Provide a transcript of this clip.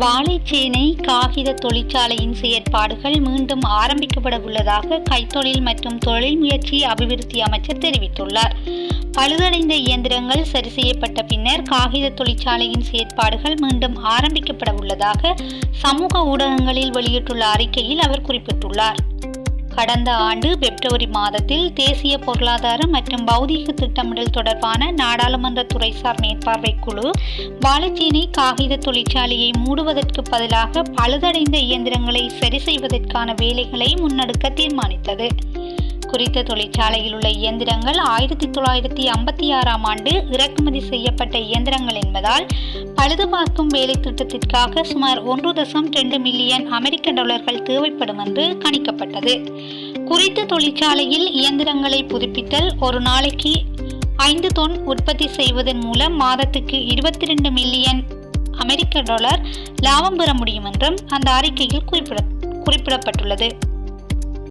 வாழைச்சேனை காகித தொழிற்சாலையின் செயற்பாடுகள் மீண்டும் ஆரம்பிக்கப்பட உள்ளதாக கைத்தொழில் மற்றும் தொழில் முயற்சி அபிவிருத்தி அமைச்சர் தெரிவித்துள்ளார். பழுதடைந்த இயந்திரங்கள் சரி செய்யப்பட்ட பின்னர் காகித தொழிற்சாலையின் செயற்பாடுகள் மீண்டும் ஆரம்பிக்கப்பட உள்ளதாக சமூக ஊடகங்களில் வெளியிட்டுள்ள அறிக்கையில் அவர் குறிப்பிட்டுள்ளார். கடந்த ஆண்டு பிப்ரவரி மாதத்தில் தேசிய பொருளாதார மற்றும் பௌதீக திட்டமிடல் தொடர்பான நாடாளுமன்ற துறைசார் மேற்பார்வை குழு வாழைச்சேனை காகித தொழிற்சாலையை மூடுவதற்கு பதிலாக பழுதடைந்த இயந்திரங்களை சரி செய்வதற்கான வேலைகளை முன்னெடுக்க தீர்மானித்தது. குறித்த தொழிற்சாலையில் உள்ள இயந்திரங்கள் ஆயிரத்தி தொள்ளாயிரத்தி ஐம்பத்தி ஆறாம் ஆண்டு இறக்குமதி செய்யப்பட்ட இயந்திரங்கள் என்பதால் பழுது பார்க்கும் வேலை திட்டத்திற்காக சுமார் ஒன்று தசம் ரெண்டு மில்லியன் அமெரிக்க டாலர்கள் தேவைப்படும் என்று கணிக்கப்பட்டது. குறித்த தொழிற்சாலையில் இயந்திரங்களை புதுப்பித்தல் ஒரு நாளைக்கு ஐந்து தொன் உற்பத்தி செய்வதன் மூலம் மாதத்துக்கு இருபத்தி ரெண்டு மில்லியன் அமெரிக்க டாலர் லாபம் பெற முடியும் என்றும் அந்த அறிக்கையில் குறிப்பிட குறிப்பிடப்பட்டுள்ளது.